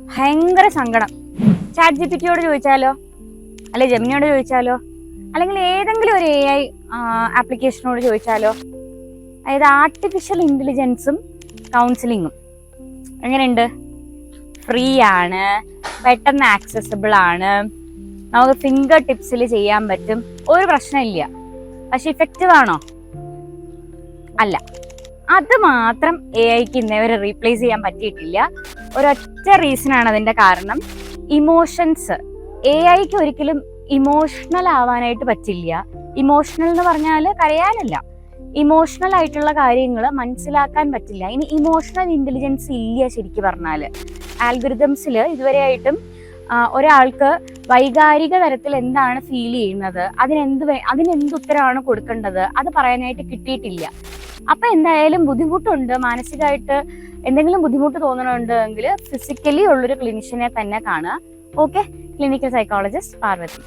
ഭയങ്കര സങ്കടം. Chat G P ടിയോട് ചോദിച്ചാലോ? അല്ലെ ജമിനിയോട് ചോദിച്ചാലോ? അല്ലെങ്കിൽ ഏതെങ്കിലും ഒരു എ ഐ ആപ്ലിക്കേഷനോട് ചോദിച്ചാലോ? അതായത് ആർട്ടിഫിഷ്യൽ ഇന്റലിജൻസും കൗൺസിലിങ്ങും എങ്ങനെയുണ്ട്? ഫ്രീ ആണ് പെട്ടെന്ന് ആക്സസിബിൾ ആണ്. നമുക്ക് ഫിംഗർ ടിപ്സിൽ ചെയ്യാൻ പറ്റും. ഒരു പ്രശ്നമില്ല. പക്ഷെ ഇഫക്റ്റീവ് ആണോ? അല്ല. അത് മാത്രം എ ഐക്ക് ഇന്നേവരെ റീപ്ലേസ് ചെയ്യാൻ പറ്റിയിട്ടില്ല. ഒരൊറ്റ റീസൺ ആണ് അതിന്റെ കാരണം. ഇമോഷൻസ് എ ഐക്ക് ഒരിക്കലും ഇമോഷണൽ ആവാനായിട്ട് പറ്റില്ല. ഇമോഷണൽ എന്ന് പറഞ്ഞാൽ കരയാനല്ല. ഇമോഷണൽ ആയിട്ടുള്ള കാര്യങ്ങൾ മനസ്സിലാക്കാൻ പറ്റില്ല. ഇനി ഇമോഷണൽ ഇന്റലിജൻസ് ഇല്ല ശരിക്കും പറഞ്ഞാൽ ആൽഗുരിതംസിൽ ഇതുവരെയായിട്ടും ഒരാൾക്ക് വൈകാരിക തരത്തിൽ എന്താണ് ഫീൽ ചെയ്യുന്നത്? അതിനെന്ത് അതിനെന്ത് ഉത്തരമാണ് കൊടുക്കേണ്ടത്? അത് പറയാനായിട്ട് കിട്ടിയിട്ടില്ല. അപ്പൊ എന്തായാലും ബുദ്ധിമുട്ടുണ്ട്. മാനസികമായിട്ട് എന്തെങ്കിലും ബുദ്ധിമുട്ട് തോന്നണുണ്ട് എങ്കിൽ ഫിസിക്കലി ഉള്ളൊരു ക്ലിനിഷ്യനെ തന്നെ കാണുക. Okay clinical psychologist Parvathy.